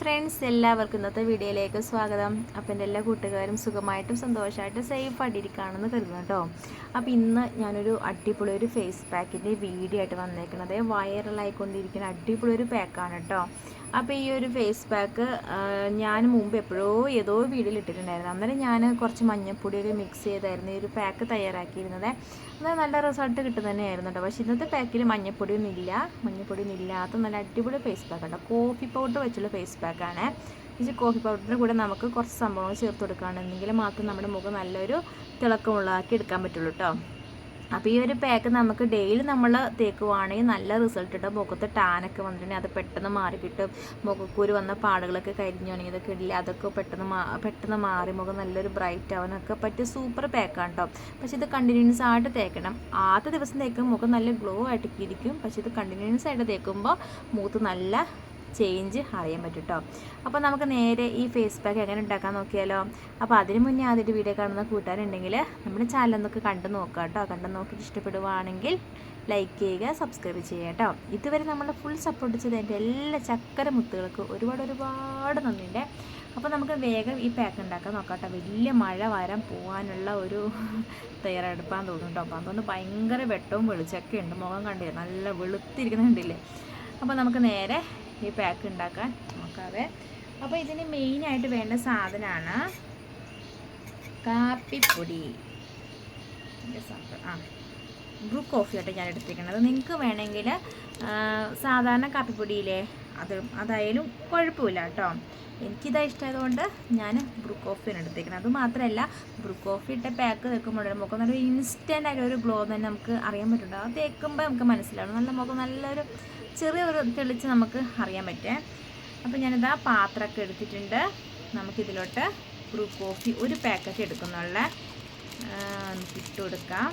Friends എല്ലാവർക്കും ഇന്നത്തെ വീഡിയോയിലേക്ക് സ്വാഗതം. അപ്പം എന്റെ എല്ലാ കൂട്ടുകാരും സുഖമായിട്ടും സന്തോഷമായിട്ടും സേഫ് ആയിട്ടിരിക്കുകയാണെന്ന് കരുതുന്നു കേട്ടോ. അപ്പോൾ ഇന്ന് ഞാനൊരു അടിപൊളി ഒരു ഫേസ് പാക്കിന്റെ വീഡിയോ ആയിട്ട് വന്നേക്കുന്നത് വൈറലായിക്കൊണ്ടിരിക്കുന്ന അടിപൊളി ഒരു പാക്കാണ് കേട്ടോ. അപ്പോൾ ഈ ഒരു ഫേസ് പാക്ക് ഞാൻ മുമ്പ് എപ്പോഴോ ഏതോ വീഡിയോയിൽ ഇട്ടിട്ടുണ്ടായിരുന്നു. അന്നേരം ഞാൻ കുറച്ച് മഞ്ഞപ്പൊടിയൊക്കെ മിക്സ് ചെയ്തായിരുന്നു. ഈ ഒരു പാക്ക് തയ്യാറാക്കിയിരുന്നത്. അന്നേരം നല്ല റിസൾട്ട് കിട്ടുന്നതന്നെയായിരുന്നു കേട്ടോ പക്ഷേ ഇന്നത്തെ പാക്കിൽ മഞ്ഞപ്പൊടിയൊന്നും ഇല്ല. മഞ്ഞപ്പൊടിയൊന്നും ഇല്ലാത്ത നല്ല അടിപൊളി ഫേസ് പാക്ക് കേട്ടോ കോഫി പൗഡർ വെച്ചുള്ള ഫേസ് പാക്കാണ് ഈ കോഫി പൗഡറിന്റെ കൂടെ നമുക്ക് കുറച്ച് സംഭവങ്ങൾ ചേർത്ത് കൊടുക്കുകയാണെന്നെങ്കിൽ മാത്രം നമ്മുടെ മുഖം നല്ലൊരു തിളക്കമുള്ളതാക്കി എടുക്കാൻ പറ്റുള്ളൂ കേട്ടോ അപ്പോൾ ഈ ഒരു പാക്ക് നമുക്ക് ഡെയിലി നമ്മൾ തേക്കുവാണെങ്കിൽ നല്ല റിസൾട്ട് കിട്ടും. മുഖത്ത് ടാനൊക്കെ വന്നിട്ടുണ്ടെങ്കിൽ അത് പെട്ടെന്ന് മാറി കിട്ടും. മുഖക്കൂര് വന്ന പാടുകളൊക്കെ കരിഞ്ഞുണെങ്കിൽ ഇതൊക്കെ ഇല്ല? അതൊക്കെ പെട്ടെന്ന് പെട്ടെന്ന് മാറി. മുഖം നല്ലൊരു ബ്രൈറ്റ് ആവാനൊക്കെ പറ്റിയ സൂപ്പർ പാക്കാണ് കേട്ടോ പക്ഷെ ഇത് കണ്ടിന്യൂസ് ആയിട്ട് തേക്കണം. ആദ്യ ദിവസം തേക്കുമ്പോൾ മുഖം നല്ല ഗ്ലോ ആയിട്ട് ഇരിക്കും. പക്ഷെ ഇത് കണ്ടിന്യൂസ് ആയിട്ട് തേക്കുമ്പോൾ മുഖത്ത് നല്ല ചേഞ്ച് അറിയാൻ പറ്റും കേട്ടോ അപ്പോൾ നമുക്ക് നേരെ ഈ ഫേസ് പാക്ക് എങ്ങനെ ഉണ്ടാക്കാൻ നോക്കിയാലോ? അപ്പോൾ അതിന് മുന്നേ ആദ്യമായിട്ട് വീഡിയോ കാണുന്ന കൂട്ടുകാരുണ്ടെങ്കിൽ നമ്മുടെ ചാനൽ ഒന്നൊക്കെ കണ്ടു നോക്കുക കേട്ടോ. കണ്ടു നോക്കിയിട്ട് ഇഷ്ടപ്പെടുവാണെങ്കിൽ ലൈക്ക് ചെയ്യുക സബ്സ്ക്രൈബ് ചെയ്യുക കേട്ടോ. ഇതുവരെ നമ്മൾ ഫുൾ സപ്പോർട്ട് ചെയ്ത എന്റെ എല്ലാ ചക്കര മുത്തുകൾക്ക് ഒരുപാട് ഒരുപാട് നന്ദിയുണ്ട്. അപ്പോൾ നമുക്ക് വേഗം ഈ പാക്ക് ഉണ്ടാക്കാൻ നോക്കാം കേട്ടോ. വലിയ മഴ വരാൻ പോകാനുള്ള ഒരു തയ്യാറെടുപ്പാന്ന് തോന്നുന്നു കേട്ടോ. അപ്പോൾ അതുകൊണ്ട് ഭയങ്കര വെട്ടവും വെളിച്ചൊക്കെ ഉണ്ട്. മുഖം കണ്ടില്ല? നല്ല വെളുത്തിരിക്കുന്ന കണ്ടില്ലേ? അപ്പോൾ നമുക്ക് നേരെ ഈ പാക്ക് ഉണ്ടാക്കാൻ നോക്കാവേ. അപ്പോൾ ഇതിന് മെയിനായിട്ട് വേണ്ട സാധനമാണ് കാപ്പിപ്പൊടി. ആ ബ്രൂ കോഫി ആയിട്ട് ഞാൻ എടുത്തിരിക്കുന്നത് നിങ്ങൾക്ക് വേണമെങ്കിൽ സാധാരണ കാപ്പിപ്പൊടിയിലെ അത് അതായാലും കുഴപ്പമില്ല കേട്ടോ. എനിക്കിതാ ഇഷ്ടമായതുകൊണ്ട് ഞാൻ ബ്രൂ കോഫിയാണ് എടുത്തേക്കുന്നത് അത് മാത്രമല്ല ബ്രൂ കോഫി ഇട്ട പാക്ക് തേക്കുമ്പോൾ മുഖം നല്ലൊരു ഇൻസ്റ്റന്റ് ആയിട്ട് ഒരു ഗ്ലോ തന്നെ നമുക്ക് അറിയാൻ പറ്റുന്നുണ്ട്. അത് തേക്കുമ്പോൾ നമുക്ക് മനസ്സിലാവും. നല്ല മുഖം നല്ലൊരു ചെറിയൊരു തെളിച്ച് നമുക്ക് അറിയാൻ പറ്റേ. അപ്പോൾ ഞാനിതാ പാത്രമൊക്കെ എടുത്തിട്ടുണ്ട്. നമുക്കിതിലോട്ട് ബ്രൂ കോഫി ഒരു പാക്കറ്റ് എടുക്കുന്നുള്ള ഇട്ട് കൊടുക്കാം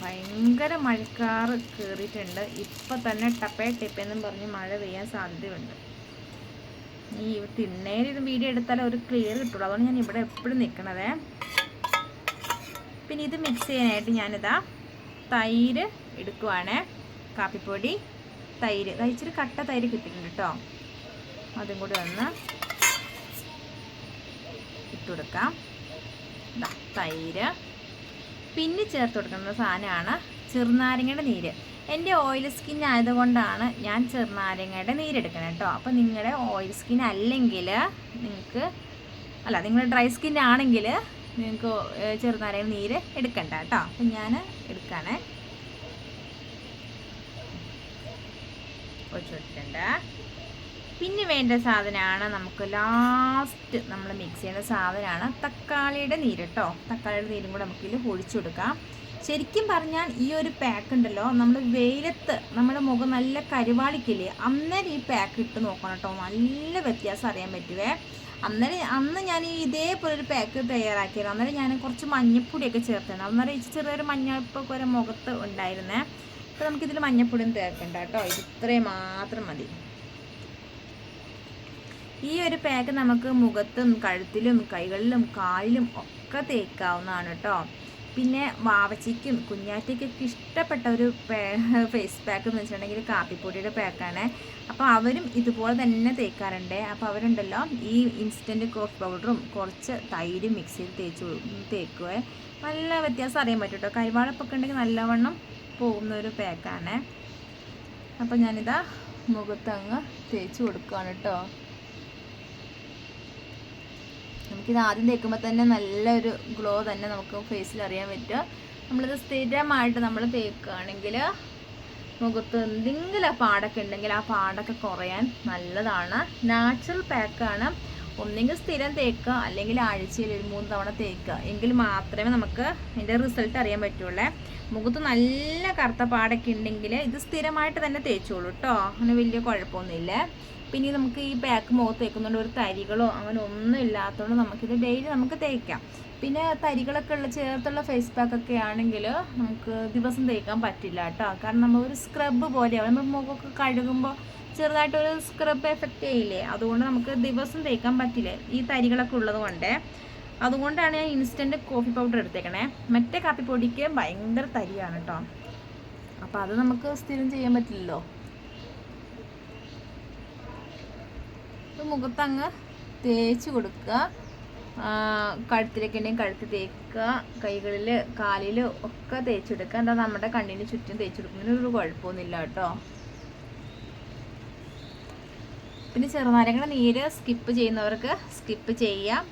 ഭയങ്കര മഴക്കാറ് കയറിയിട്ടുണ്ട് ഇപ്പം തന്നെ ടപ്പേ ടിപ്പെന്നും പറഞ്ഞ് മഴ പെയ്യാൻ സാധ്യതയുണ്ട്. ഈ തിണ്ണയിൽ വീഡിയോ എടുത്താൽ ഒരു ക്ലിയർ കിട്ടുള്ളൂ. അതുകൊണ്ട് ഞാൻ ഇവിടെ എപ്പോഴും നിൽക്കണതേ പിന്നെ ഇത് മിക്സ് ചെയ്യാനായിട്ട് ഞാനിതാ തൈര് എടുക്കുവാണ്. കാപ്പിപ്പൊടി തൈര്. ഇച്ചിരി കട്ട തൈര് കിട്ടിയിട്ടുണ്ട് കേട്ടോ. അതും കൂടി ഒന്ന് ഇട്ടുകൊടുക്കാം തൈര്. പിന്നെ ചേർത്ത് കൊടുക്കുന്ന സാധനമാണ് ചെറുനാരങ്ങയുടെ നീര്. എന്റെ ഓയിൽ സ്കിൻ ആയതുകൊണ്ടാണ് ഞാൻ ചെറുനാരങ്ങയുടെ നീരെടുക്കുന്നത് കേട്ടോ. അപ്പോൾ നിങ്ങളുടെ ഓയിൽ സ്കിൻ അല്ലെങ്കിൽ നിങ്ങൾക്ക് അല്ല നിങ്ങൾ ഡ്രൈ സ്കിൻ ആണെങ്കിൽ നിങ്ങൾക്ക് ചെറുനാരങ്ങ നീര് എടുക്കണ്ട കേട്ടോ. അപ്പം ഞാൻ എടുക്കാനേ ഒഴിച്ചു കൊടുത്തിട്ടുണ്ട് പിന്നെ വേണ്ട സാധനമാണ് നമുക്ക് ലാസ്റ്റ് നമ്മൾ മിക്സ് ചെയ്യുന്ന സാധനമാണ് തക്കാളിയുടെ നീര് കേട്ടോ തക്കാളിയുടെ നീരും കൂടെ നമുക്കിതിൽ ഒഴിച്ചു കൊടുക്കാം. ശരിക്കും പറഞ്ഞാൽ ഈ ഒരു പാക്ക് ഉണ്ടല്ലോ നമ്മൾ വെയിലത്ത് നമ്മുടെ മുഖം നല്ല കരുവാളിക്കില്ലേ അന്നേരം ഈ പാക്ക് ഇട്ട് നോക്കണം കേട്ടോ നല്ല വ്യത്യാസം അറിയാൻ പറ്റുവേ. അന്നേരം അന്ന് ഞാൻ ഈ ഇതേപോലെ ഒരു പാക്ക് തയ്യാറാക്കിയത്. അന്നേരം ഞാൻ കുറച്ച് മഞ്ഞപ്പൊടിയൊക്കെ ചേർത്താണ് അന്നേരം ഈ ചെറിയൊരു മഞ്ഞപ്പൊക്കെ ഒരു മുഖത്ത് ഉണ്ടായിരുന്നേ. അപ്പോൾ നമുക്കിതിൽ മഞ്ഞപ്പൊടിയും തേക്കണ്ട കേട്ടോ ഇത് ഇത്രയും മാത്രം മതി. ഈ ഒരു പാക്ക് നമുക്ക് മുഖത്തും കഴുത്തിലും കൈകളിലും കാലിലും ഒക്കെ തേക്കാവുന്നതാണ് കേട്ടോ. പിന്നെ വാവച്ചിക്കും കുഞ്ഞാറ്റയ്ക്കൊക്കെ ഇഷ്ടപ്പെട്ട ഒരു ഫേസ് പാക്ക് എന്ന് വെച്ചിട്ടുണ്ടെങ്കിൽ കാപ്പിപ്പൊടിയുടെ പാക്കാണ് അപ്പോൾ അവരും ഇതുപോലെ തന്നെ തേക്കാറുണ്ട്. അപ്പോൾ അവരുണ്ടല്ലോ ഈ ഇൻസ്റ്റന്റ് കോഫ് പൗഡറും കുറച്ച് തൈരും മിക്സ് ചെയ്ത് തേച്ച് തേക്കുക നല്ല വ്യത്യാസം അറിയാൻ പറ്റും കേട്ടോ. കരിവാളപ്പൊക്കെ ഉണ്ടെങ്കിൽ നല്ലവണ്ണം പോകുന്ന ഒരു പാക്കാണ് അപ്പോൾ ഞാനിതാ മുഖത്തങ്ങ് തേച്ച് കൊടുക്കുകയാണ് കേട്ടോ. നമുക്കിത് ആദ്യം തേക്കുമ്പോൾ തന്നെ നല്ലൊരു ഗ്ലോ തന്നെ നമുക്ക് ഫേസിൽ അറിയാൻ പറ്റും നമ്മളിത് സ്ഥിരമായിട്ട് നമ്മൾ തേക്കുകയാണെങ്കിൽ മുഖത്ത് എന്തെങ്കിലും പാടൊക്കെ ഉണ്ടെങ്കിൽ ആ പാടൊക്കെ കുറയാൻ നല്ലതാണ്. നാച്ചുറൽ പാക്കാണ് ഒന്നെങ്കിൽ സ്ഥിരം തേക്കുക അല്ലെങ്കിൽ ആഴ്ചയിൽ ഒരു മൂന്ന് തവണ തേക്കുക. എങ്കിൽ മാത്രമേ നമുക്ക് ഇതിന്റെ റിസൾട്ട് അറിയാൻ പറ്റുള്ളൂ. മുഖത്ത് നല്ല കറുത്ത പാടൊക്കെ ഉണ്ടെങ്കിൽ ഇത് സ്ഥിരമായിട്ട് തന്നെ തേച്ചോളൂ കേട്ടോ അങ്ങനെ വലിയ കുഴപ്പമൊന്നുമില്ല. പിന്നെ നമുക്ക് ഈ ബാക്ക് മുഖത്ത് തേക്കുന്നുണ്ട് ഒരു തരികളോ അങ്ങനെ ഒന്നും ഇല്ലാത്തതുകൊണ്ട് നമുക്കിത് ഡെയിലി നമുക്ക് തേക്കാം. പിന്നെ തരികളൊക്കെ ഉള്ള ചേർത്തുള്ള ഫേസ് പാക്ക് ഒക്കെ ആണെങ്കിൽ നമുക്ക് ദിവസം തേക്കാൻ പറ്റില്ല കേട്ടോ. കാരണം നമ്മൾ ഒരു സ്ക്രബ് പോലെയാണ് നമ്മൾ മുഖമൊക്കെ കഴുകുമ്പോൾ ചെറുതായിട്ടൊരു സ്ക്രബ് എഫക്റ്റ് ചെയ്യില്ലേ അതുകൊണ്ട് നമുക്ക് ദിവസം തേക്കാൻ പറ്റില്ല ഈ തരികളൊക്കെ ഉള്ളത് കൊണ്ട്. അതുകൊണ്ടാണ് ഞാൻ ഇൻസ്റ്റന്റ് കോഫി പൗഡർ എടുത്തേക്കണേ. മറ്റേ കാപ്പി കാപ്പിപ്പൊടിക്ക് ഭയങ്കര തരിയാണ് കേട്ടോ. അപ്പോൾ അത് നമുക്ക് സ്ഥിരം ചെയ്യാൻ പറ്റില്ലല്ലോ. ഇത് മുഖത്തങ്ങ് തേച്ച് കൊടുക്കുക. കഴുത്തിലേക്ക് ഉണ്ടെങ്കിൽ കഴുത്ത് തേക്കുക. കൈകളിൽ കാലിൽ ഒക്കെ തേച്ചെടുക്കുക എന്താ നമ്മുടെ കണ്ണിന് ചുറ്റും തേച്ചെടുക്കുന്നതിന് ഒരു കുഴപ്പമൊന്നുമില്ല കേട്ടോ. പിന്നെ ചെറുനാരങ്ങയുടെ നീര് സ്കിപ്പ് ചെയ്യുന്നവർക്ക് സ്കിപ്പ് ചെയ്യാം.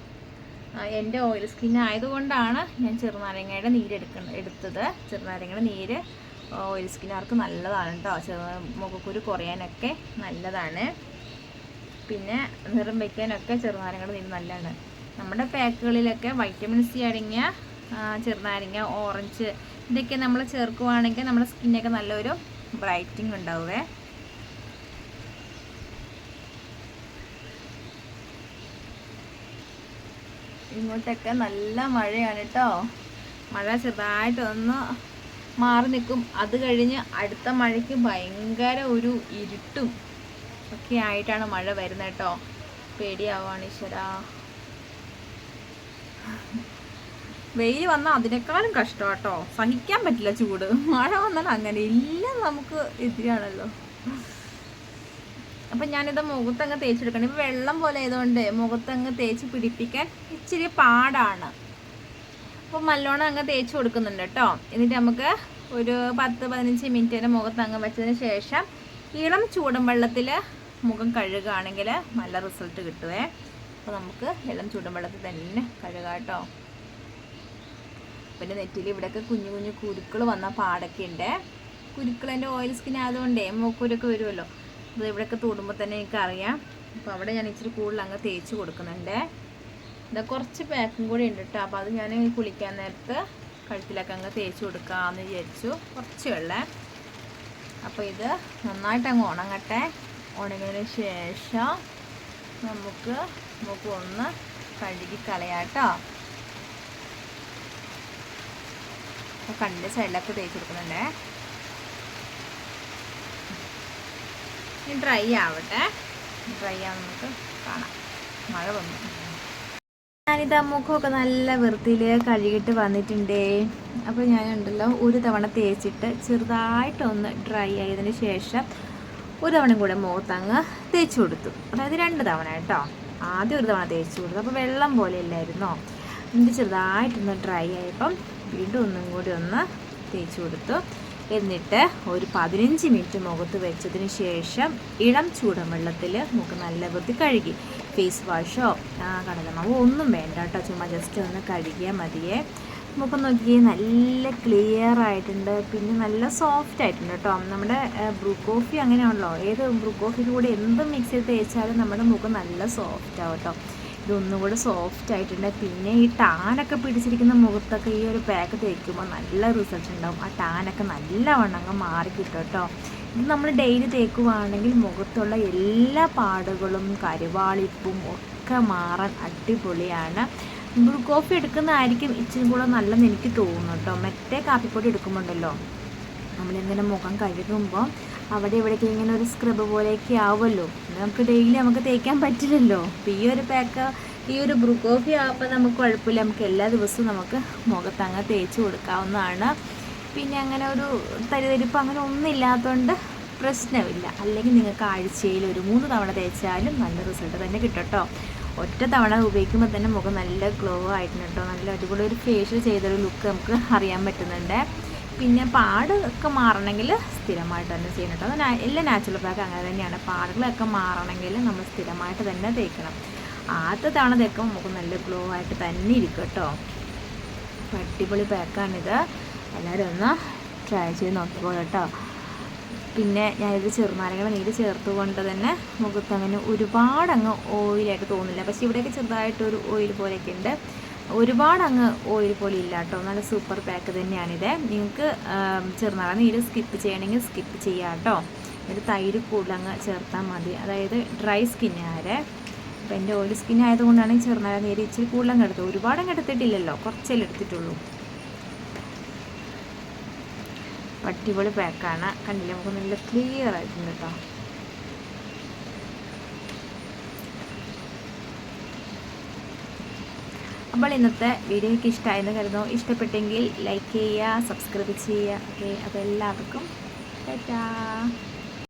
എന്റെ ഓയിൽ സ്കിൻ ആയതുകൊണ്ടാണ് ഞാൻ ചെറുനാരങ്ങയുടെ നീര് എടുക്ക എടുത്തത്. ചെറുനാരങ്ങയുടെ നീര് ഓയിൽ സ്കിന്നുകാർക്ക് നല്ലതാണ് കേട്ടോ. ചെറു മുഖക്കുരു കുറയാനൊക്കെ നല്ലതാണ്. പിന്നെ നിറം വെക്കാനൊക്കെ ചെറുനാരങ്ങ നീര് നല്ലതാണ്. നമ്മുടെ പാക്കുകളിലൊക്കെ വൈറ്റമിൻ സി അടങ്ങിയ ചെറുനാരങ്ങ ഓറഞ്ച് ഇതൊക്കെ നമ്മൾ ചേർക്കുവാണെങ്കിൽ നമ്മുടെ സ്കിന്നൊക്കെ നല്ലൊരു ബ്രൈറ്റിംഗ് ഉണ്ടാവുമേ ഇങ്ങോട്ടൊക്കെ നല്ല മഴയാണ് കേട്ടോ മഴ ചെറുതായിട്ടൊന്ന് മാറി നിൽക്കും. അത് കഴിഞ്ഞ് അടുത്ത മഴയ്ക്ക് ഭയങ്കര ഒരു ഇരുട്ടും ഒക്കെ ആയിട്ടാണ് മഴ വരുന്നത് കേട്ടോ. പേടിയാവാണ് ഈശ്വര. വെയിൽ വന്നാൽ അതിനേക്കാളും കഷ്ടം കേട്ടോ. സഹിക്കാൻ പറ്റില്ല ചൂട്. മഴ വന്നാൽ അങ്ങനെ എല്ലാം നമുക്ക് എതിരാണല്ലോ. അപ്പം ഞാനിത് മുഖത്തങ്ങ് തേച്ചെടുക്കണം. ഇപ്പം വെള്ളം പോലെ ആയതുകൊണ്ട് മുഖത്തങ്ങ് തേച്ച് പിടിപ്പിക്കാൻ ഇച്ചിരി പാടാണ്. അപ്പം നല്ലോണം അങ്ങ് തേച്ച് കൊടുക്കുന്നുണ്ട് കേട്ടോ. എന്നിട്ട് നമുക്ക് ഒരു പത്ത് പതിനഞ്ച് മിനിറ്റ് മുഖത്തങ്ങ് വെച്ചതിന് ശേഷം ഇളം ചൂടും വെള്ളത്തിൽ മുഖം കഴുകുകയാണെങ്കിൽ നല്ല റിസൾട്ട് കിട്ടുവേ. അപ്പോൾ നമുക്ക് ഇളം ചൂടും വെള്ളത്തിൽ തന്നെ കഴുകാട്ടോ കേട്ടോ. പിന്നെ നെറ്റിൽ ഇവിടെയൊക്കെ കുഞ്ഞു കുഞ്ഞു കുരുക്കൾ വന്ന പാടൊക്കെ ഉണ്ട്. കുരുക്കളെന്റെ ഓയിൽ സ്കിൻ ആയതുകൊണ്ടേ മൂക്കുരൊക്കെ വരുമല്ലോ. അത് ഇവിടെയൊക്കെ തൊടുമ്പോൾ തന്നെ എനിക്കറിയാം. അപ്പോൾ അവിടെ ഞാൻ ഇച്ചിരി കൂടുതൽ അങ്ങ് തേച്ച് കൊടുക്കുന്നുണ്ട്. ഇതാ കുറച്ച് പാക്കും കൂടി ഉണ്ട് കേട്ടോ. അപ്പോൾ അത് ഞാൻ കുളിക്കാൻ നേരത്ത് കഴുത്തിലൊക്കെ അങ്ങ് തേച്ച് കൊടുക്കാമെന്ന് വിചാരിച്ചു. കുറച്ച് വെള്ളം അപ്പോൾ ഇത് നന്നായിട്ട് അങ്ങ് ഉണങ്ങട്ടെ. ഉണങ്ങിയതിന് ശേഷം നമുക്ക് നമുക്ക് ഒന്ന് കഴുകി കളയാട്ടോ. അപ്പോൾ കണ്ണിന്റെ സൈഡിലൊക്കെ തേച്ച് കൊടുക്കുന്നുണ്ടേ. ഡ്രൈ ആവട്ടെ. ഡ്രൈ ആവും നമുക്ക് കാണാം. മഴ വന്നു. ഞാനിത് മുഖമൊക്കെ നല്ല വൃത്തിയിൽ കഴുകിയിട്ട് വന്നിട്ടുണ്ടേ. അപ്പോൾ ഞാനുണ്ടല്ലോ ഒരു തവണ തേച്ചിട്ട് ചെറുതായിട്ടൊന്ന് ഡ്രൈ ആയതിന് ശേഷം ഒരു തവണ കൂടെ മുഖത്തങ്ങ് തേച്ച് കൊടുത്തു. അതായത് രണ്ട് തവണ കേട്ടോ. ആദ്യം ഒരു തവണ തേച്ച് കൊടുത്തു. അപ്പോൾ വെള്ളം പോലെ ഇല്ലായിരുന്നോ? എന്നിട്ട് ചെറുതായിട്ടൊന്ന് ഡ്രൈ ആയപ്പം വീണ്ടും ഒന്നും കൂടി ഒന്ന് തേച്ച് കൊടുത്തു. എന്നിട്ട് ഒരു പതിനഞ്ച് മിനിറ്റ് മുഖത്ത് വെച്ചതിന് ശേഷം ഇളം ചൂടൻ വെള്ളത്തിൽ മുഖം നല്ല വൃത്തി കഴുകി. ഫേസ് വാഷോ കടലമാവോ ഒന്നും വേണ്ട കേട്ടോ. ചുമ്മാ ജസ്റ്റ് ഒന്ന് കഴുകിയാൽ മതിയേ. മുഖം നോക്കി നല്ല ക്ലിയർ ആയിട്ടുണ്ട്. പിന്നെ നല്ല സോഫ്റ്റ് ആയിട്ടുണ്ട് കേട്ടോ നമ്മുടെ ബ്രൂ കോഫി അങ്ങനെയാണല്ലോ. ഏത് ബ്രൂ കോഫിയുടെ കൂടെ എന്തും മിക്സ് ചെയ്ത് തേച്ചാലും നമ്മുടെ മുഖം നല്ല സോഫ്റ്റ് ആവും കേട്ടോ ഇതൊന്നും കൂടെ സോഫ്റ്റ് ആയിട്ടുണ്ട്. പിന്നെ ഈ ടാനൊക്കെ പിടിച്ചിരിക്കുന്ന മുഖത്തൊക്കെ ഈ ഒരു പാക്ക് തേക്കുമ്പോൾ നല്ല റിസൾട്ട് ഉണ്ടാവും. ആ ടാനൊക്കെ നല്ല അങ്ങ് മാറി കിട്ടും കേട്ടോ ഇത് നമ്മൾ ഡെയിലി തേക്കുവാണെങ്കിൽ മുഖത്തുള്ള എല്ലാ പാടുകളും കരുവാളിപ്പും ഒക്കെ മാറാൻ അടിപൊളിയാണ്. ബ്രൂ കോഫി എടുക്കുന്നതായിരിക്കും ഇച്ചിരി കൂടെ നല്ലതെന്ന് എനിക്ക് തോന്നുന്നു കേട്ടോ. മറ്റേ കാപ്പിപ്പൊടി എടുക്കുമ്പോണ്ടല്ലോ. നമ്മളിങ്ങനെ മുഖം കഴുകുമ്പോൾ അവിടെ ഇവിടേക്ക് ഇങ്ങനെ ഒരു സ്ക്രബ് പോലെയൊക്കെ ആവുമല്ലോ. നമുക്ക് ഡെയിലി നമുക്ക് തേക്കാൻ പറ്റില്ലല്ലോ. അപ്പോൾ ഈ ഒരു പാക്ക് ഈ ഒരു ബ്രൂ കോഫി ആകുമ്പോൾ നമുക്ക് കുഴപ്പമില്ല. നമുക്ക് എല്ലാ ദിവസവും നമുക്ക് മുഖത്ത് അങ്ങ് തേച്ച് കൊടുക്കാവുന്നതാണ്. പിന്നെ അങ്ങനെ ഒരു തരിതരിപ്പ് അങ്ങനെ ഒന്നും ഇല്ലാത്തതുകൊണ്ട് പ്രശ്നമില്ല. അല്ലെങ്കിൽ നിങ്ങൾക്ക് ആഴ്ചയിൽ ഒരു മൂന്ന് തവണ തേച്ചാലും നല്ല റിസൾട്ട് തന്നെ കിട്ടട്ടോ. കേട്ടോ ഒറ്റ തവണ ഉപയോഗിക്കുമ്പോൾ തന്നെ മുഖം നല്ല ഗ്ലോ ആയിട്ടുണ്ട് കേട്ടോ. നല്ല അടിപൊളി ഒരു ഫേഷ്യൽ ചെയ്തൊരു ലുക്ക് നമുക്ക് അറിയാൻ പറ്റുന്നുണ്ട്. പിന്നെ പാട് ഒക്കെ മാറണമെങ്കിൽ സ്ഥിരമായിട്ട് തന്നെ ചെയ്യണം കേട്ടോ. അത് എല്ലാ നാച്ചുറൽ പാക്ക് അങ്ങനെ തന്നെയാണ്. പാടുകളൊക്കെ മാറണമെങ്കിൽ നമ്മൾ സ്ഥിരമായിട്ട് തന്നെ തേക്കണം. ആദ്യത്തെ തവണ തേക്കുമ്പോൾ നമുക്ക് നല്ല ഗ്ലോ ആയിട്ട് തന്നെ ഇരിക്കും കേട്ടോ. അടിപൊളി പാക്കാണിത് എല്ലാവരും ഒന്ന് ട്രൈ ചെയ്ത് നോക്കിക്കോളൂ കേട്ടോ. പിന്നെ ഞാനിത് ചെറുനാരങ്ങളെ നീര് ചേർത്ത് കൊണ്ട് തന്നെ മുഖത്തങ്ങനെ ഒരുപാട് അങ്ങ് ഓയിലായിട്ട് തോന്നില്ല പക്ഷേ ഇവിടെയൊക്കെ ചെറുതായിട്ടൊരു ഓയിൽ പോലെയൊക്കെ ഉണ്ട്. ഒരുപാട് അങ്ങ് ഓയിൽ പോലെ ഇല്ല കേട്ടോ. നല്ല സൂപ്പർ പാക്ക് തന്നെയാണിത്. നിങ്ങൾക്ക് ചെറുനാരങ്ങ നീര് സ്കിപ്പ് ചെയ്യണമെങ്കിൽ സ്കിപ്പ് ചെയ്യാം കേട്ടോ. ഒരു തൈര് കൂടുതൽ അങ്ങ് ചേർത്താൽ മതി. അതായത് ഡ്രൈ സ്കിന്നുകാരെ അപ്പോൾ എന്റെ ഓയിൽ സ്കിൻ ആയതുകൊണ്ടാണ് ചെറുനാള നീര് ഇച്ചിരി കൂടുതലങ്ങ് എടുത്തത്. ഒരുപാടങ്ങ് എടുത്തിട്ടില്ലല്ലോ. കുറച്ചല്ലേ എടുത്തിട്ടുള്ളൂ. അടിപൊളി പാക്കാണ്. കണ്ടില്ലേ? നമുക്ക് നല്ല ക്ലിയർ ആയിട്ടുണ്ട് കേട്ടോ അപ്പോൾ ഇന്നത്തെ വീഡിയോ എനിക്ക് ഇഷ്ടമായെന്ന് കരുതുന്നു. ഇഷ്ടപ്പെട്ടെങ്കിൽ ലൈക്ക് ചെയ്യുക സബ്സ്ക്രൈബ് ചെയ്യുക. ഓക്കെ അപ്പോൾ എല്ലാവർക്കും ടാറ്റാ.